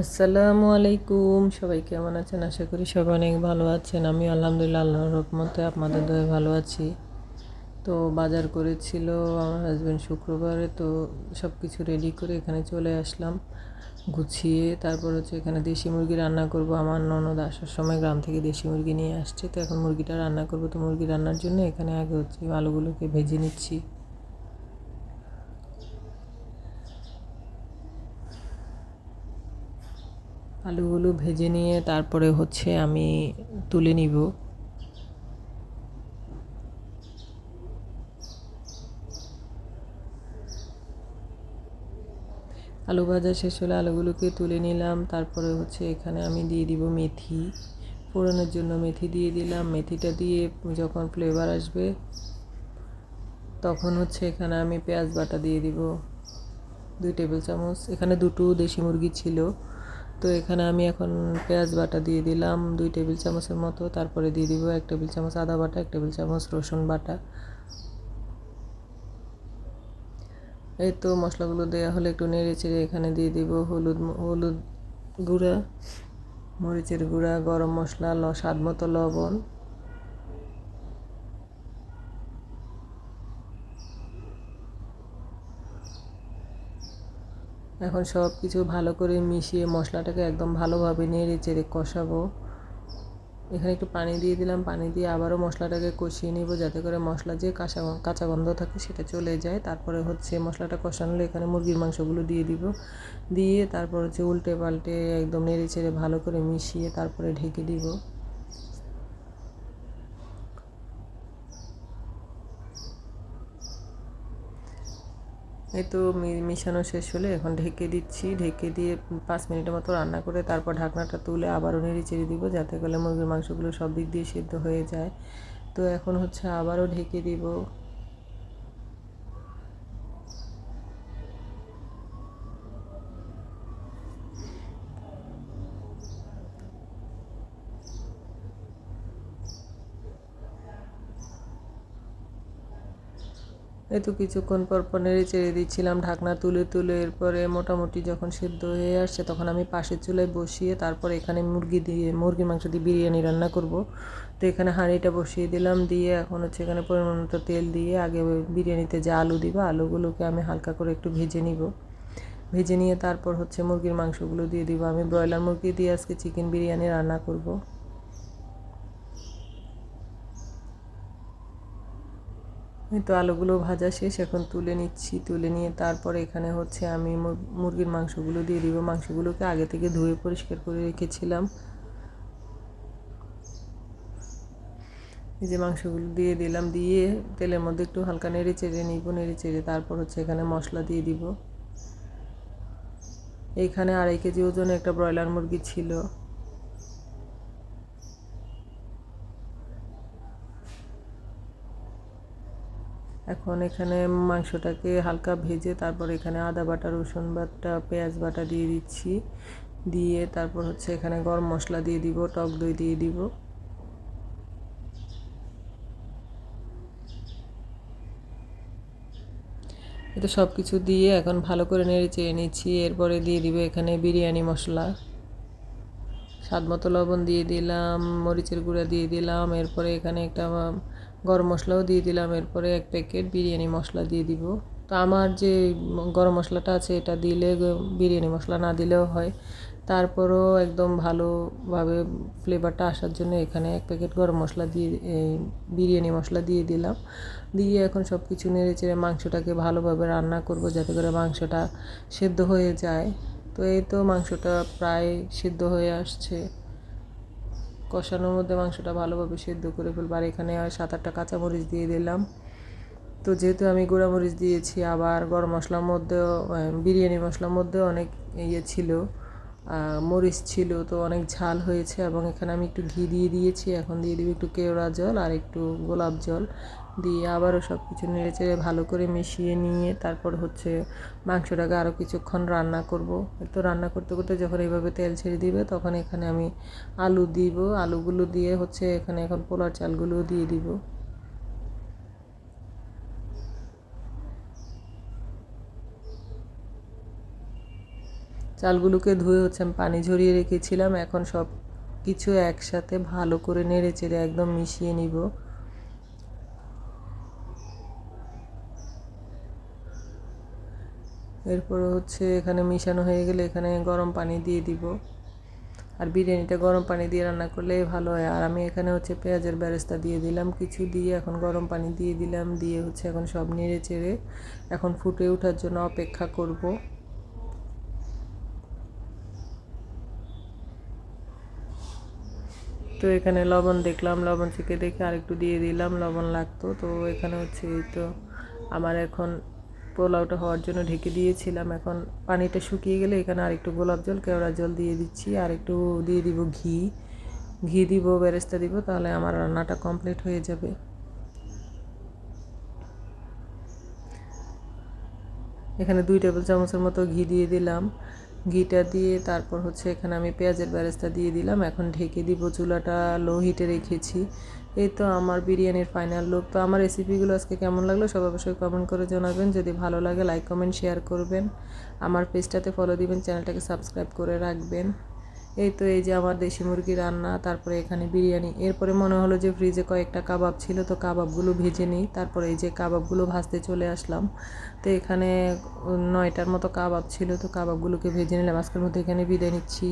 আসসালামু আলাইকুম। সবাই কেমন আছেন? আশা করি সবাই অনেক ভালো আছেন। আমি আলহামদুলিল্লাহ আল্লাহর রহমতে আপনাদের দয়ে ভালো আছি। তো বাজার করেছিল আমার হাজব্যান্ড শুক্রবারে, তো সব কিছু রেডি করে এখানে চলে আসলাম। গুছিয়ে তারপর হচ্ছে এখানে দেশি মুরগি রান্না করব। আমার ননদ আসার সময় গ্রাম থেকে দেশি মুরগি নিয়ে আসছে। তো এখন মুরগিটা রান্না করব। তো মুরগি রান্নার জন্য এখানে আগে হচ্ছে আলুগুলোকে ভেজে নিচ্ছি। আলুগুলো ভেজে নিয়ে তারপরে হচ্ছে আমি তুলে নিব। আলু ভাজা শেষ হলে আলুগুলোকে তুলে নিলাম। তারপরে হচ্ছে এখানে আমি দিয়ে দিব মেথি। ফোড়নের জন্য মেথি দিয়ে দিলাম। মেথিটা দিয়ে যখন ফ্লেভার আসবে, তখন হচ্ছে এখানে আমি পেঁয়াজ বাটা দিয়ে দিব। দুই টেবিল চামচ। এখানে দুটো দেশি মুরগি ছিল। তো এখানে আমি এখন পেঁয়াজ বাটা দিয়ে দিলাম, দুই টেবিল চামচের মতো। তারপরে দিয়ে দিব এক টেবিল চামচ আদা বাটা, এক টেবিল চামচ রসুন বাটা। এই তো মশলাগুলো দেওয়া হলে, একটু নেড়ে চেড়ে এখানে দিয়ে দিব হলুদ হলুদ গুঁড়া, মরিচের গুঁড়া, গরম মশলা স্বাদ মতো লবণ। এখন সব কিছু ভালো করে মিশিয়ে মশলাটাকে একদম ভালোভাবে নেড়ে চেড়ে কষাবো। এখানে একটু পানি দিয়ে দিলাম, পানি দিয়ে আবারও মশলাটাকে কষিয়ে নিব যাতে করে মশলা যে কাঁচা কাঁচা গন্ধ থাকে সেটা চলে যায়। তারপরে হচ্ছে মশলাটা কষানোলে এখানে মুরগির মাংসগুলো দিয়ে দিব। দিয়ে তারপর হচ্ছে উল্টে পাল্টে একদম নেড়ে চেড়ে ভালো করে মিশিয়ে তারপরে ঢেকে দিব। এই তো মিশানো শেষ হলে এখন ঢেকে দিচ্ছি। ঢেকে দিয়ে পাঁচ মিনিটের মতো রান্না করে তারপর ঢাকনাটা তুলে আবারও নেড়ে চেড়ে দিব যাতে করে মুরগির মাংসগুলো সব দিক দিয়ে সেদ্ধ হয়ে যায়। তো এখন হচ্ছে আবারও ঢেকে দিব। এই তো কিছুক্ষণ পর পর নেড়ে চেড়ে দিচ্ছিলাম, ঢাকনা তুলে তুলে এরপরে মোটামুটি যখন সেদ্ধ হয়ে আসছে তখন আমি পাশের চুলায় বসিয়ে তারপর এখানে মুরগি দিয়ে, মুরগির মাংস দিয়ে বিরিয়ানি রান্না করব। তো এখানে হাঁড়িটা বসিয়ে দিলাম দিয়ে এখন হচ্ছে এখানে পরিমাণ মতো তেল দিয়ে আগে বিরিয়ানিতে যে আলু দিব, আলুগুলোকে আমি হালকা করে একটু ভেজে নিব। ভেজে নিয়ে তারপর হচ্ছে মুরগির মাংসগুলো দিয়ে দিব। আমি ব্রয়লার মুরগি দিয়ে আজকে চিকেন বিরিয়ানি রান্না করব। তো আলুগুলো ভাজা শেষ, এখন তুলে নিচ্ছি, তুলে নিয়ে তারপর এখানে হচ্ছে আমি মুরগির মাংসগুলো দিয়ে দিব। মাংসগুলোকে আগে থেকে ধুয়ে পরিষ্কার করে রেখেছিলাম। এই যে মাংসগুলো দিয়ে দিলাম, দিয়ে তেলের মধ্যে একটু হালকা নেড়ে চেড়ে নিব, নেড়ে চেড়ে তারপর হচ্ছে এখানে মশলা দিয়ে দিব। এইখানে আড়াই কেজি ওজনে একটা ব্রয়লার মুরগি ছিল। এখন এখানে মাংসটাকে হালকা ভেজে তারপর এখানে আদা বাটা, রসুন বাটা, পেঁয়াজ বাটা দিয়ে দিচ্ছি। দিয়ে তারপর হচ্ছে এখানে গরম মশলা দিয়ে দিব, টক দই দিয়ে দিব। এটা সব কিছু দিয়ে এখন ভালো করে নেড়ে চেড়ে নিচ্ছি। এরপরে দিয়ে দিব এখানে বিরিয়ানি মশলা। স্বাদ মতো লবণ দিয়ে দিলাম, মরিচের গুঁড়া দিয়ে দিলাম। এরপরে এখানে একটা গরম মশলাও দিয়ে দিলাম। এরপরে এক প্যাকেট বিরিয়ানি মশলা দিয়ে দিব। তো আমার যে গরম মশলাটা আছে, এটা দিলে বিরিয়ানি মশলা না দিলেও হয়। তারপরও একদম ভালোভাবে ফ্লেভারটা আসার জন্য এখানে এক প্যাকেট গরম মশলা দিয়ে বিরিয়ানি মশলা দিয়ে দিলাম। দিয়ে এখন সব কিছু নেড়ে চেড়ে মাংসটাকে ভালোভাবে রান্না করব যাতে করে মাংসটা সেদ্ধ হয়ে যায়। তো এই তো মাংসটা প্রায় সিদ্ধ হয়ে আসছে। কষানোর মধ্যে মাংসটা ভালোভাবে সেদ্ধ করে ফেলব। আর এখানে সাত আটটা কাঁচামরিচ দিয়ে দিলাম। তো যেহেতু আমি গুঁড়া মরিচ দিয়েছি, আবার গরম মশলার মধ্যেও বিরিয়ানি মশলার মধ্যেও অনেক ইয়ে ছিল মরিচ ছিল, তো অনেক ঝাল হয়েছে। এবং এখানে আমি একটু ঘি দিয়ে দিয়েছি। এখন দিয়ে দিবি একটু কেওড়া জল আর একটু গোলাপ জল। দিয়ে আবারও সব কিছু নেড়ে চেড়ে ভালো করে মিশিয়ে নিয়ে তারপর হচ্ছে মাংসটাকে আরও কিছুক্ষণ রান্না করব। তো রান্না করতে করতে যখন এইভাবে তেল ছেড়ে দিবে তখন এখানে আমি আলু দিব। আলুগুলো দিয়ে হচ্ছে এখানে এখন পোলার চালগুলো দিয়ে দিব। চালগুলোকে ধুয়ে হচ্ছে আমি পানি ঝরিয়ে রেখেছিলাম। এখন সব কিছু একসাথে ভালো করে নেড়ে চেড়ে একদম মিশিয়ে নিব। এরপর হচ্ছে এখানে মিশানো হয়ে গেলে এখানে গরম পানি দিয়ে দিব। আর বিরিয়ানিটা গরম পানি দিয়ে রান্না করলে ভালো হয়। আর আমি এখানে হচ্ছে পেঁয়াজের বেরেস্তা দিয়ে দিলাম, কিছু দিয়ে এখন গরম পানি দিয়ে দিলাম, দিয়ে হচ্ছে এখন সব নেড়ে চেড়ে এখন ফুটে ওঠার জন্য অপেক্ষা করব। তো এখানে লবণ দেখলাম, লবণ থেকে দেখে আরেকটু দিয়ে দিলাম, লবণ লাগতো। তো এখানে হচ্ছে তো আমার এখন পোলাওটা হওয়ার জন্য ঢেকে দিয়েছিলাম। এখন পানিটা শুকিয়ে গেলে এখানে আরেকটু গোলাপ জল, কেওড়া জল দিয়ে দিচ্ছি। আর একটু দিয়ে দিব ঘি। ঘি দিব, বেরেস্তা দিব, তাহলে আমার রান্নাটা কমপ্লিট হয়ে যাবে। এখানে দুই টেবিল চামচের মতো ঘি দিয়ে দিলাম। ঘিটা দিয়ে তারপর হচ্ছে এখানে আমি পেঁয়াজের বেরেস্তা দিয়ে দিলাম। এখন ঢেকে দিব চুলাটা লো হিটে রেখেছি। এই তো আমার বিরিয়ানির ফাইনাল লুক তো আমার রেসিপিগুলো আজকে কেমন লাগল সব অবশ্যই কমেন্ট করে জানাবেন। যদি ভালো লাগে লাইক কমেন্ট শেয়ার করবেন। আমার পেজটাতে ফলো দিবেন চ্যানেলটাকে সাবস্ক্রাইব করে রাখবেন। এই তো এই যে আমার দেশি মুরগি রান্না, তারপরে এখানে বিরিয়ানি। এরপরে মনে হলো যে ফ্রিজে কয়েকটা কাবাব ছিল, তো কাবাবগুলো ভেজে নিই। তারপরে এই যে কাবাবগুলো ভাজতে চলে আসলাম। তো এখানে নয়টার মতো কাবাব ছিল, তো কাবাবগুলোকে ভেজে নিলাম। আজকের মধ্যে এখানে বিদায় নিচ্ছি।